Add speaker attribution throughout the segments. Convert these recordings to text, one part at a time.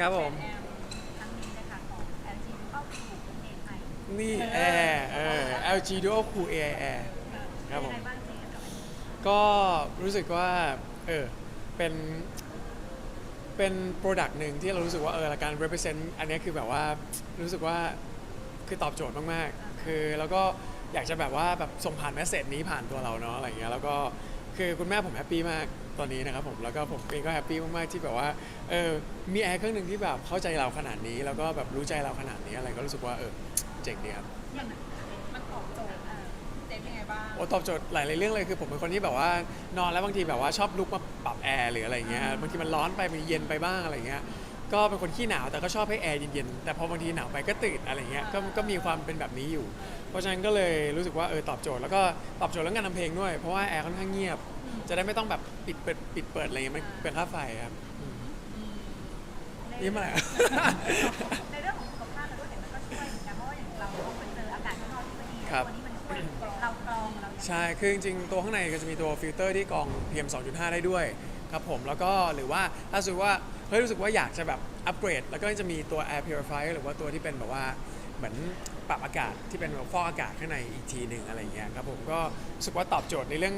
Speaker 1: ครับผม
Speaker 2: แอร์ครั้งนี้นะคะของ LG เข้าสู่เอไอ
Speaker 1: นี่แอร์เออ LG Dual Cool AI Air ครับผม
Speaker 2: เป็นยังไงบ้างเจกับอันนี้
Speaker 1: ก็รู้สึกว่า เออ เป็น เป็นโปรดักต์หนึ่งที่เรารู้สึกว่า เออการ represent อันเนี้ยคือแบบว่า รู้สึกว่า คือตอบโจทย์มาก ๆ คือแล้วก็อยากจะแบบว่าแบบส่งผ่านแมสเซจนี้ผ่านตัวเราเนาะอะไรเงี้ย แล้วก็คือคุณแม่ผมแฮปปี้มาก ตอนนี้นะครับผมแล้วก็ผมเองก็แฮปปี้มากๆที่แบบว่าเออมีแอร์เครื่องหนึ่งที่แบบเข้าใจเราขนาดนี้ แล้วก็แบบรู้ใจเราขนาดนี้อะไรก็รู้สึกว่าเออเจ๋งดีครับ
Speaker 2: อย่างมันตอบโจทย์อะเจเป็นยังไงบ้าง
Speaker 1: โอ้ตอบโจทย์หลายๆเรื่องเลยคือผมเป็นคนที่แบบว่านอนแล้วบางทีแบบว่าชอบลุกมาปรับแอร์หรืออะไรเงี้ยบางทีมันร้อนไปมันเย็นไปบ้างอะไรเงี้ยก็เป็นคนขี้หนาวแต่ก็ชอบให้แอร์เย็นๆแต่พอบางทีหนาวไปก็ตื่นอะไรเงี้ยก็ก็มีความเป็นแบบนี้อยู่ เพราะฉะนั้นก็เลยรู้สึกว่าเออตอบโจทย์แล้วก็ตอบโจทย์เรื่องการทำเพลงด้วย เพราะว่าแอร์ค่อนข้างเงียบ จะได้ไม่ต้องแบบปิดเปิดปิดเปิดอะไรเงี้ยมันเป็นค่าไฟครับอืมยิ้มอะไร
Speaker 2: ในเรื่องของสุขภาพเราด้วยแต่มันก็ช่วยเหมือนกันเพราะว่าอย่างเราต้องไปเจออากาศข้างนอกที่ไม่ดี
Speaker 1: ครับ
Speaker 2: ตัวนี้มันช่วยเรากรองเราเนี่ย
Speaker 1: ใช่ คือจริงๆ ตัวข้างในก็จะมีตัวฟิลเตอร์ที่กรอง PM 2.5 ได้ด้วยครับผม แล้วก็หรือว่าถ้าสมมติว่า เฮ้ยรู้สึกว่าอยากจะแบบอัปเกรด แล้วก็จะมีตัว Air Purifier หรือว่าตัวที่เป็นแบบว่าเหมือนปรับอากาศที่เป็นแบบฟอกอากาศข้างในอีกทีหนึ่งอะไรเงี้ยครับผม ก็รู้สึกว่าตอบโจทย์ในเรื่อง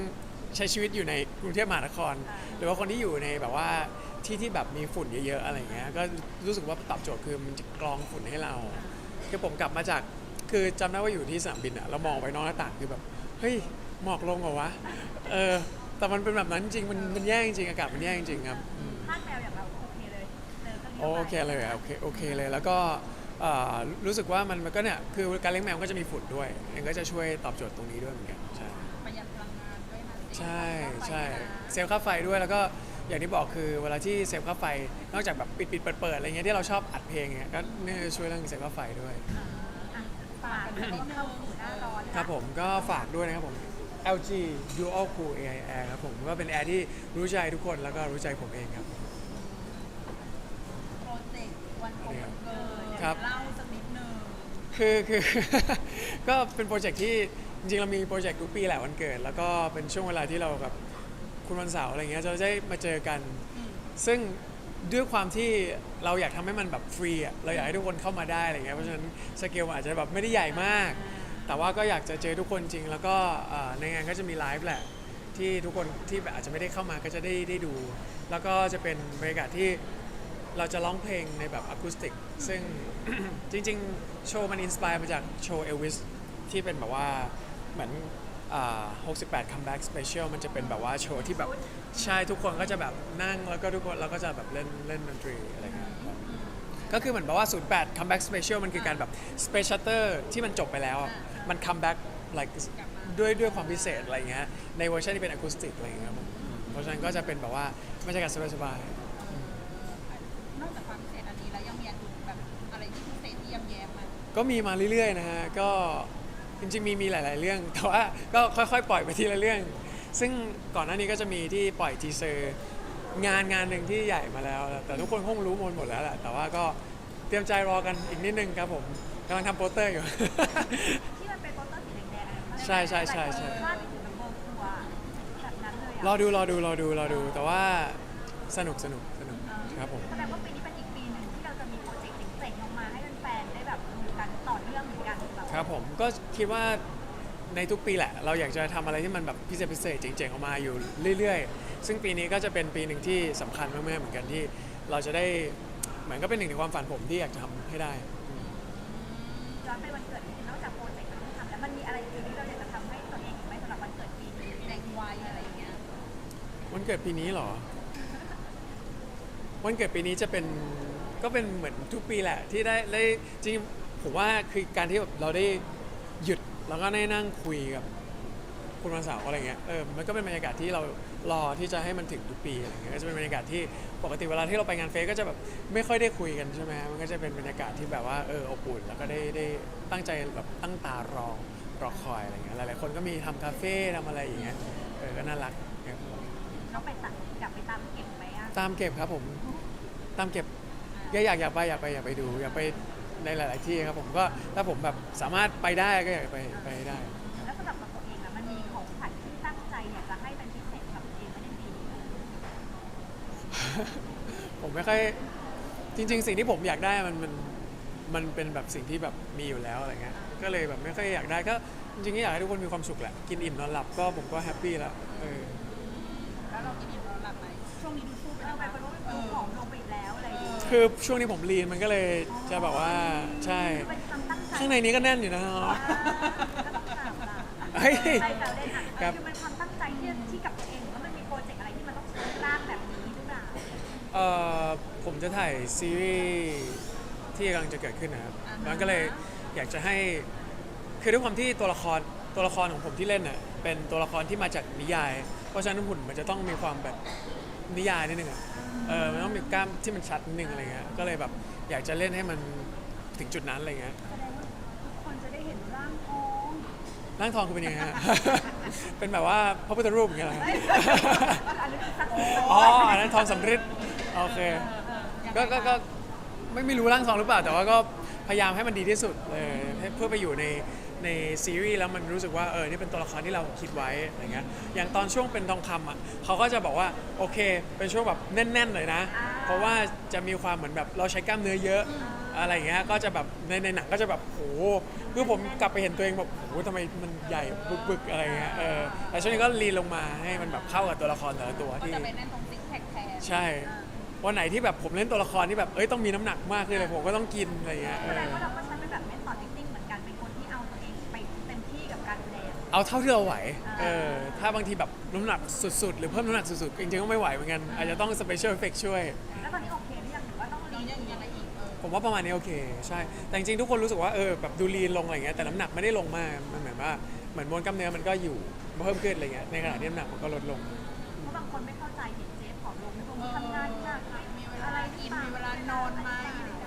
Speaker 1: ใช้ชีวิตอยู่ในกรุงเทพมหานคร หรือว่าคนที่อยู่ในแบบว่าที่ที่แบบมีฝุ่นเยอะๆอะไรเงี้ยก็รู้สึกว่าตอบโจทย์คือมันจะกรองฝุ่นให้เราคือผมกลับมาจากคือจำได้ว่าอยู่ที่สนามบินอะแล้วมองไปนอกหน้าต่างคือแบบเฮ้ยหมอกลงเหรอวะเออแต่มันเป็นแบบนั้นจริงมันมันแย่จริงอากาศมันแย่จริงครับอืม
Speaker 2: ธาตุแมวอย่างเราโอเคเลยเจอก็มี
Speaker 1: โอเคเลยอะโอเคโอเคเลยแล้วก็เอ่อรู้สึกว่ามันมันก็เนี่ยคือการเลี้ยงแมวก็จะมีฝุ่นด้วยเองก็จะช่วยตอบโจทย์ตรงนี้ด้วยเหมือนกันใช่
Speaker 2: ประหยัดพลังง
Speaker 1: ใช่ใช่
Speaker 2: ค่าไฟนะ
Speaker 1: เซลล์ค่าไฟด้วยแล้วก็อย่างที่บอกคือเวลาที่เซลล์ค่าไฟนอกจากแบบปิดปิดเปิดเปิดอะไรเงี้ยที่เราชอบอัดเพลงเงี้ยก็เนี่ยช่วยเรื่องเซลล์ค่าไฟด้วย
Speaker 2: อะฝากกันนิดนึงเข้าสู่หน้าร้อนนะครับ
Speaker 1: ผมก็ฝากด้วยนะครับผม LG Dual Cool AI Air ครับผมก็เป็นแอร์ที่รู้ใจทุกคนแล้วก็รู้ใจผมเองครับ
Speaker 2: โปรเจกต์วันโกนเกิด
Speaker 1: ครับ
Speaker 2: เล่าสักนิดนึง
Speaker 1: คือคือ ก็เป็นโปรเจกต์ที่ จริงๆเรามีโปรเจกต์ทุกปีแหละวันเกิด แล้วก็เป็นช่วงเวลาที่เราแบบคุณวันเสาร์อะไรเงี้ยจะได้มาเจอกัน ซึ่งด้วยความที่เราอยากทำให้มันแบบฟรีอะเราอยากให้ทุกคนเข้ามาได้อะไรเงี้ยเพราะฉะนั้นสเกลอาจจะแบบไม่ได้ใหญ่มาก แต่ว่าก็อยากจะเจอทุกคนจริง แล้วก็เอ่อในงานก็จะมีไลฟ์แหละที่ทุกคนที่แบบอาจจะไม่ได้เข้ามาก็จะได้ได้ดู แล้วก็จะเป็นบรรยากาศที่เราจะร้องเพลงในแบบอะคูสติก ซึ่ง จริง ๆ โชว์มันอินสปายมาจากโชว์เอลวิสที่เป็นแบบว่า เหมือนอ่า68 comeback special มันจะเป็นแบบว่าโชว์ที่แบบใช่ทุกคนก็จะแบบนั่งแล้วก็ทุกคนเราก็จะแบบเล่นเล่นดนตรีอะไรเงี้ยครับก็คือเหมือนแบบว่า 08 comeback special มันคือการแบบ space shutter ที่มันจบไปแล้วอะมัน comeback like ด้วยด้วยความพิเศษอะไรเงี้ยในเวอร์ชันที่เป็นอะคูสติกอะไรเงี้ยครับผมเพราะฉะนั้นก็จะเป็นแบบว่าบรรยากาศสบาย
Speaker 2: นอกจากความพิเศษอันนี้แล้วยังมีอันอื่นแบบอะไรที่พิเศษที่ยำแย้มมา
Speaker 1: ๆก็มีมาเรื่อยๆนะฮะก็ จริงๆมีมีหลาย ๆ เรื่อง แต่ว่าก็ค่อยๆ ปล่อยไปทีละเรื่อง ซึ่งก่อนหน้านี้ก็จะมีที่ปล่อยทีเซอร์งานงานหนึ่งที่ใหญ่มาแล้ว แต่ทุกคนคงรู้หมดหมดแล้วแหละแต่ว่าก็เตรียมใจรอกันอีกนิดนึงครับผมกำลังทำโปสเตอร์อยู่
Speaker 2: ที่มันเป็นโปสเตอร์สีแดงๆอะ
Speaker 1: ใช่ใช่ใช่ใช่
Speaker 2: หลายคนคาดไม่ถึงกับเบอร์ทัวร์แบบนั้นเลยอะ
Speaker 1: รอดูรอดูรอดูรอดู แต่ว่าสนุกสนุกสนุกครับผม
Speaker 2: แสดงว่าปีนี้เป็นอีกปีหนึ่งที่เราจะมีโปรเจกต์ เจ๋งๆออกมาให้แฟนๆได้แบบดูกันต่อเนื่องเหมือนกันแบบ
Speaker 1: ครับผมก็คิดว่าในทุกปีแหละ เราอยากจะทำอะไรที่มันแบบพิเศษพิเศษเจ๋งๆออกมาอยู่เรื่อยๆ ซึ่งปีนี้ก็จะเป็นปีหนึ่งที่สำคัญมากๆเหมือนกันที่ เราจะได้เหมือนก็เป็นหนึ่งในความฝันผมที่อยากจะทำให้ได้
Speaker 2: ย้อนไปวันเกิดนอกจากโปรเจกต์ที่ทำแล้วมันมีอะไรอื่นที่เราอยากจะทำให้ตัวเองอีกไหมสำหรับวันเกิดปีนี้ในวัยอะไรอย่างเงี้ย
Speaker 1: วันเกิดปีนี้เหรอ วันเกิดปีนี้จะเป็นก็เป็นเหมือนทุกปีแหละ ที่ได้ได้จริงผมว่าคือการที่แบบเราได้หยุดแล้วก็ได้นั่งคุยกับคุณวันเสาร์อะไรเงี้ยเออมันก็เป็นบรรยากาศที่เรารอที่จะให้มันถึงทุกปีอะไรเงี้ยก็จะเป็นบรรยากาศที่ปกติเวลาที่เราไปงานเฟสก็จะแบบไม่ค่อยได้คุยกันใช่ไหมมันก็จะเป็นบรรยากาศที่แบบว่าเอออบอุ่นแล้วก็ได้ได้ตั้งใจแบบตั้งตารอรอคอยอะไรเงี้ยหลายๆคนก็มีทำคาเฟ่ทำอะไรอย่างเงี้ยเออก็น่ารักครับ
Speaker 2: น้องไปตัดกลับไปตามเก็บ
Speaker 1: ตามเก็บครับผมตามเก็บอยากอยากอยากไปอยากไปอยากไปดูอยากไปในหลาย ๆ ที่ครับผมก็ถ้าผมแบบสามารถไปได้ก็อยากไปไปได้
Speaker 2: แล้วสำหรับตัวเองอะมันมีของขวัญที่ตั้งใจอยากจะให้เป็นพิเศษกับตัวเองไม่ได้ปีนี้ไหม
Speaker 1: ผมไม่ค่อยจริง ๆ สิ่งที่ผมอยากได้มันมันมันเป็นแบบสิ่งที่แบบมีอยู่แล้วอะไรเงี้ยก็เลยแบบไม่ค่อยอยากได้ก็จริงๆก็อยากให้ทุกคนมีความสุขแหละกินอิ่มนอนหลับก็ผมก็แฮปปี้แล้วเออ
Speaker 3: แล้วเรากินอิ่มนอนหลับไหมช่วงนี้ดู สู้ไป
Speaker 2: เออ
Speaker 3: แล้ว
Speaker 2: ไป
Speaker 3: นะ
Speaker 2: คนรู้ว่าดูผอมลงไปอีกแล้วอะไรอย่างเงี้ย
Speaker 1: คือช่วงนี้ผมลีนมันก็เลยจะแบบว่าใช่
Speaker 2: เป็นความตั้งใจ
Speaker 1: ข้างในนี้ก็แน่นอยู่นะ
Speaker 2: อ่าก็ต้องถามล่ะ
Speaker 1: เฮ้ย
Speaker 2: ใช่แต่เล่นอะ
Speaker 1: ครับ
Speaker 2: คือมันความตั้งใจที่ที่กับตัวเองว่ามันมีโปรเจกต์อะไรที่มันต้องใช้ร่างแบบนี้หรือเปล่า
Speaker 1: เอ่อผมจะถ่ายซีรีส์ที่กำลังจะเกิดขึ้นนะครับมันก็เลยอยากจะให้คือด้วยความที่ตัวละครตัวละครของผมที่เล่นน่ะเป็นตัวละครที่มาจากนิยาย เพราะฉะนั้นหุ่นมันจะต้องมีความแบบ นิยายนิดนึงอะเออมันต้องมีกล้ามที่มันชัดนิดนึงอะไรเงี้ยก็เลยแบบอยากจะเล่นให้มันถึงจุดนั้นอะไรเงี้ย
Speaker 2: แสดงว่าทุกคนจะได้เห็นร่างทอง
Speaker 1: ร่างทองคือเป็นยังไงฮะ เป็นแบบว่าพระพุทธรูปอย่างเงี้ยเหรอฮะ
Speaker 2: อันนี้คือสักดิ์
Speaker 1: อ๋ออันนั้นทองสำริดโอเค ก็ก็ก็ไม่ไม่รู้ร่างทองหรือเปล่า แต่ว่าก็พยายามให้มันดีที่สุดเลยให้เพื่อไปอยู่ใน ในซีรีส์แล้วมันรู้สึกว่าเออนี่เป็นตัวละครที่เราคิดไว้อะไรเงี้ยอย่างตอนช่วงเป็นทองคำอะเขาก็จะบอกว่าโอเค เป็นช่วงแบบแน่นๆเลยนะ เพราะว่าจะมีความเหมือนแบบเราใช้กล้ามเนื้อเยอะอะไรเงี้ยก็จะแบบในในหนังก็จะแบบโหคือผมกลับไปเห็นตัวเองแบบโหทำไมมันใหญ่บึกๆอะไรเงี้ยเออแต่ช่วงนี้ก็รีลงมาให้มันแบบเข้ากับตัวละครแต่ละตัว
Speaker 3: ก็
Speaker 1: ที่
Speaker 3: จะไปแน่นตรงซิกแพคแทน
Speaker 1: ใช่วันไหนที่แบบผมเล่นตัวละครที่แบบเอ้ยต้องมีน้ำหนักมากขึ้นเลยผมก็ต้องกินอะไรอย่างเงี้ยเอ
Speaker 2: แสด
Speaker 1: อง
Speaker 2: ว่าเราก็ เอาเท่า
Speaker 1: ที่เราไหว
Speaker 2: อ่า
Speaker 1: เออ ถ้าบางทีแบบน้ำหนักสุดๆ หรือเพิ่มน้ำหนักสุดๆ จริงๆ ก็ไม่ไหวเหมือนกัน อาจจะต้องสเปเชียลเอฟเฟกช่วย
Speaker 2: แล้วตอนนี้โอเคหรือยังหรือว่าต้อง
Speaker 3: ดี
Speaker 2: รี
Speaker 3: ยังมีอะไรอีกเออ
Speaker 1: ผมว่าประมาณนี้โอเค ใช่ แต่จริงๆ ทุกคนรู้สึกว่า เออ แบบดูลีนลงอะไรเงี้ย แต่น้ำหนักไม่ได้ลงมาก มันเหมือนว่า เหมือนมวลกล้ามเนื้อมันก็อยู่เพิ่มขึ้นอะไรเงี้ย ในขณะที่น้ำหนักมันก็ลดลง
Speaker 2: เพราะบางคนไม่เข้าใจเห็นเจฟผอมลงไม่รู้ทำงานหนัก
Speaker 3: มีเวลากินมีเวลานอนไหมใด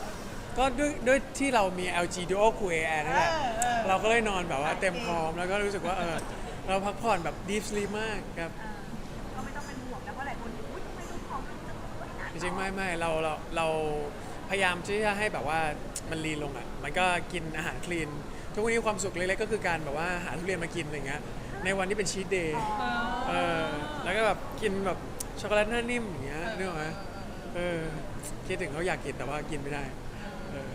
Speaker 3: ๆ
Speaker 1: ก็ด้วยด้วยที่เรามี LG Duo Cool Air นั่นแหละ
Speaker 3: เออ เออ
Speaker 1: เราก็เลยนอนแบบว่าเต็มพร้อมแล้วก็รู้สึกว่าเออเราพักผ่อนแบบ deep sleep มากครับ
Speaker 2: เออก็ไม่ต้องเป็นห่วงนะเพราะหลายคนอุ้ยทำไมดูผอมลงจังเลยนะ
Speaker 1: จริงๆไม่ไม่เราเราเราพยายามที่จะให้แบบว่ามันลีนลงอะมันก็กินอาหารคลีน ทุกวันนี้ความสุขเล็กๆก็คือการแบบว่าหาทุเรียนมากินอะไรเงี้ยในวันที่เป็นชีตเดย์เออแล้วก็แบบกินแบบช็อกโกแลตหน้านิ่มอย่างเงี้ยนึกออกไหมเออคิดถึงเขาอยากกินแต่ว่ากินไม่ได้เออ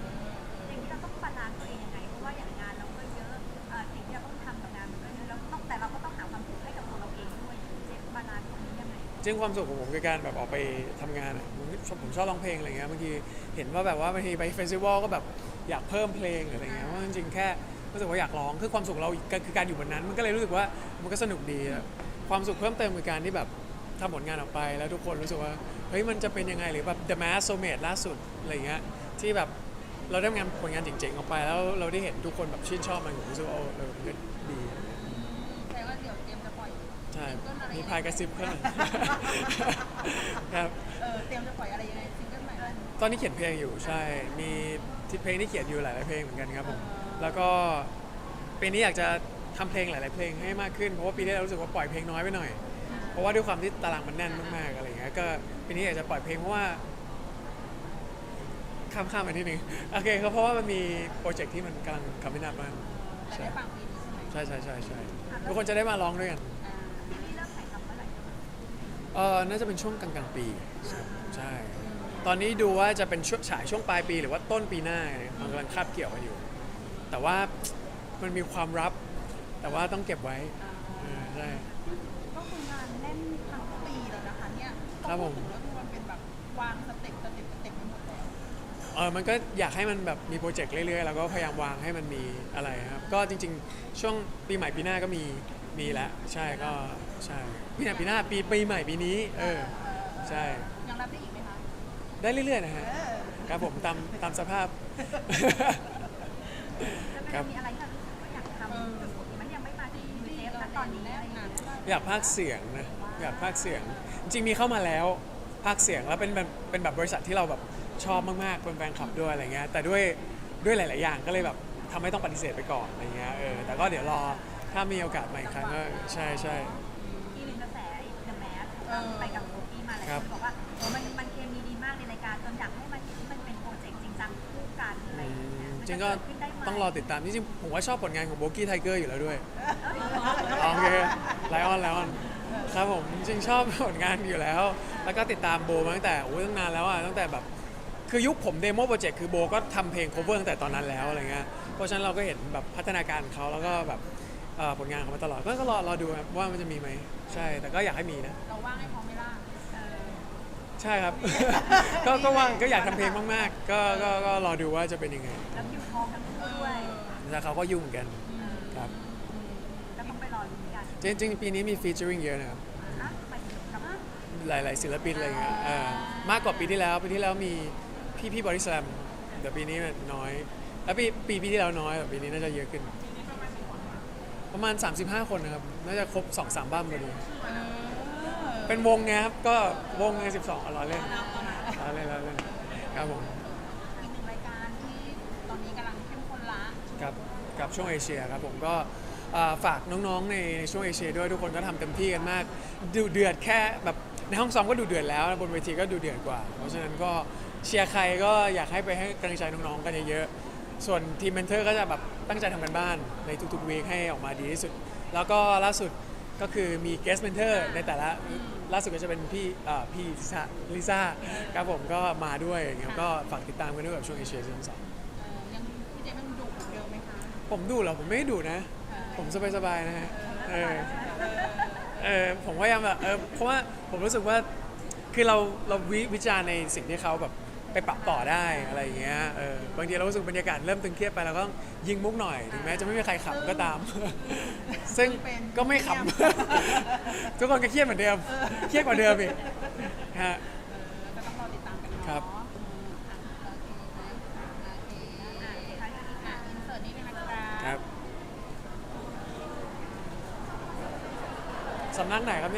Speaker 2: ยังไงจริง
Speaker 1: ความสุขของผมคือการแบบออกไปทำงานอะผมชอบผมชอบร้องเพลงอะไรเงี้ยบางทีเห็นว่าแบบว่าบางทีไปเฟสติวัลก็แบบอยากเพิ่มเพลงหรืออะไรเงี้ยว่าจริงๆแค่รู้สึกว่าอยากร้องคือความสุขเราคือการอยู่บนนั้น มันก็เลยรู้สึกว่ามันก็สนุกดีอะความสุขเพิ่มเติมคือการที่แบบทำผลงานออกไปแล้วทุกคนรู้สึกว่าเฮ้ยมันจะเป็นยังไงหรือแบบ The Mask Soulmate ล่าสุดอะไรเงี้ยที่แบบเราได้งานผลงานเจ๋งๆออกไป แล้วเราได้เห็นทุกคนแบบชื่นชอบมันผมรู้สึกว่าโอ้เออมันก็ดี ช่
Speaker 3: ซิงเกิลอะไร
Speaker 1: มีพายกระซิบเพิ่มครับ
Speaker 3: เออเตรียมจะปล่อยอะไรยังไงซิงเกิลใหม่
Speaker 1: ตอนนี้เขียนเพลงอยู่ใช่ มีที่เพลงที่เขียนอยู่หลาย ๆ เพลงเหมือนกันครับผม แล้วก็ปีนี้อยากจะทำเพลงหลาย ๆ เพลงให้มากขึ้น เพราะว่าปีที่แล้วรู้สึกว่าปล่อยเพลงน้อยไปหน่อย เพราะว่าด้วยความที่ตารางมันแน่นมาก ๆ อะไรอย่างเงี้ย ก็ปีนี้อยากจะปล่อยเพลงเพราะว่าข้ามข้ามไปทีนึงโอเคครับเพราะว่ามันมีโปรเจกต์ที่มันกำลังคำไม่นับมัน
Speaker 3: แต่ได้ฟังปีนี้ใช่ไหม
Speaker 1: ใช่ใช่ใช่ใช่ทุกคนจะได้มาร้องด้วยกัน
Speaker 3: อ่า
Speaker 2: ที่นี่เริ่มถ่ายทำเมื่อไหร่
Speaker 1: เออน่าจะเป็นช่วงกลางๆปีใช่ ตอนนี้ดูว่าจะเป็นช่วงฉายช่วงปลายปีหรือว่าต้นปีหน้าเนี่ยมันกำลังคาบเกี่ยวกันอยู่ แต่ว่ามันมีความลับ แต่ว่าต้องเก็บไว้เออใช่
Speaker 3: ก็คืองานแน่นทั้งปีแล้วนะคะเนี่ย
Speaker 1: ครับผม
Speaker 3: ก็คือมันเป็นแบบวางสเต็ปสเต็ปสเต็ปไปหมดแล้ว
Speaker 1: เออมันก็อยากให้มันแบบมีโปรเจกต์เรื่อยๆ แล้วก็พยายามวางให้มันมีอะไรครับ ก็จริงๆ ช่วงปีใหม่ปีหน้าก็มีมีแล้วใช่ก็ ใช่ปีหน้าปีหน้าปีปีใหม่ปีนี้ เออ ใช่
Speaker 3: ยังรับได้อีกไหมคะ
Speaker 1: ได้เรื่อยๆนะฮะ
Speaker 3: เออ
Speaker 1: ครับผมตามตามสภาพ
Speaker 2: แล้วมันมีอะไรที่เรารู้สึกว่าอยากทำสุดๆมันยังไม่มาถึงมือเจฟณตอนนี้อะไรอย่างเงี้ย
Speaker 1: อยากพากย์เสียงนะอยากพากย์เสียง จริงๆมีเข้ามาแล้วพากย์เสียงแล้วเป็นแบบเป็นแบบบริษัทที่เราแบบชอบมากๆเป็นแฟนคลับด้วยอะไรเงี้ยแต่ด้วยด้วยหลาย ๆ อย่างก็เลยแบบทำให้ต้องปฏิเสธไปก่อนอะไรเงี้ยเออแต่ก็เดี๋ยวรอถ้ามีโอกาสใหม่อีกครั้งก็ใช่ใช่
Speaker 2: อีกหนึ่งกระแสไอ้ The Mask ไปกับโบกี้มาหลาย
Speaker 1: ครั
Speaker 2: ค
Speaker 1: บ
Speaker 2: นบอกว่าเออมันมันเคมีดีมากในรายการจนอยากให้มันมันเป็นโปรเจกต์จริงจังคู่กันอะไร
Speaker 1: อื
Speaker 2: อย่างเงี้ย
Speaker 1: ม
Speaker 2: มัน
Speaker 1: จริ
Speaker 2: จะ
Speaker 1: งก็
Speaker 2: เกิดขึ้นได้ไหม
Speaker 1: ต้องรอติดตามจริงๆผมว่าชอบผลงานของโบกี้ไทเกอร์อยู่แล้วด้วย
Speaker 2: เอ้ย
Speaker 1: โอเคไลออนไลออนครับผมจริงๆชอบผลงานอยู่แล้ว แล้วก็ติดตามโบมาตั้งแต่โอ้ยตั้งนานแล้วอะตั้งแต่แบบคือยุคผมเดโมโปรเจกต์คือโบก็ทำเพลง cover ตั้งแต่ตอนนั้นแล้วอะไรเงี้ยเพราะฉะนั้นเราก็เห็นแบบพัฒนาการของเขาแล้วก็แบบ เอ่อผลงานของเขามาตลอดก็ก็รอรอดูครับว่ามันจะมีไหมใช่แต่ก็อยากให้มีนะ
Speaker 3: เราว่างให้เขาไม่ล่า
Speaker 2: เออ
Speaker 1: ใช่ครับ ก็ก็ว่างก็อยากทำเพลงมากๆ ก็ก็ก็รอดูว่าจะเป็นยังไง
Speaker 2: แล้วคิวทองทั้งคู่ด้วย
Speaker 1: แล้วเขาก็ยุ่งเหมือนกันครับ
Speaker 2: ก็ต้องไปรอลุ้นกัน
Speaker 1: จริงๆ ปีนี้มีฟีเจอริงเยอะนะครับ
Speaker 2: อะไปกับ
Speaker 1: หลาย ๆ ศิลปินอะไรเงี้ยเออมากกว่าปีที่แล้ว ปีที่แล้วมีพี่พี่บริสแลมแต่ปีนี้มันน้อย แล้วปีปีปีที่แล้วน้อยแต่ปีนี้น่าจะเยอะขึ้น ป ระมาณ 35 คนนะครับ น่าจะครบ 2-3 บ้ามพอดี เป็นวงไงครับ ก็วงไง12อะร้อยเล่นร้อยเล่นร้อยเล่นครับผม
Speaker 3: อีกหนึ่งรายการที่ตอนนี้กำลังเข้มข้นละ
Speaker 1: กับกับช่วงเอเชียครับผมก็อ่าฝากน้องๆในในช่วงเอเชียด้วยทุกคนก็ทำเต็มที่กันมากดูเดือดแค่แบบในห้องซ้อมก็ดูเดือดแล้วบนเวทีก็ดูเดือดกว่า เพราะฉะนั้นก็เชียร์ใครก็อยากให้ไปให้กำลังใจน้องๆกันเยอะๆส่วนทีมเมนเทอร์ก็จะแบบ ตั้งใจทำกันบ้านในทุกๆวีคให้ออกมาดีที่สุด แล้วก็ล่าสุดก็คือมีเกสเมนเทอร์ในแต่ละล่าสุดก็จะเป็นพี่อ่าพี่ลิซ่าลิซ่าครับผมก็มาด้วยอย่างเงี้ยก็ฝากติดตามกันด้วยกับช่วงเอเชียซีซั่นสอง
Speaker 3: เออยังพี่เจมส์ยังดุเหมือนเดิมไหมคะ
Speaker 1: ผมดูเหรอผมไม่ได้ดูนะ ผมสบายๆนะฮะเออเออผมพยายามแบบเออเพราะว่าผมรู้สึกว่าคือเราเราวิวิจารณ์ในสิ่งที่เขาแบบ ไปปรับต่อได้อะไรอย่างเงี้ยเออบางทีเรารู้สึกบรรยากาศเริ่มตึงเครียดไปเราก็ต้องยิงมุกหน่อยถึงแม้จะไม่มีใครขำก็ตาม ซึ่งก็ไม่ขำทุกคนก็เครียดเหมือนเดิมเครียดกว่าเดิมอีกฮะ
Speaker 3: เออก็ต้องรอติดตามกันเนาะ
Speaker 1: ครับ
Speaker 3: เอออะโอเคไหมโอเคอะอะอินเสิร์ตนี้เป็นนะครับ
Speaker 1: ครับสำนักไหนครับเนี่ย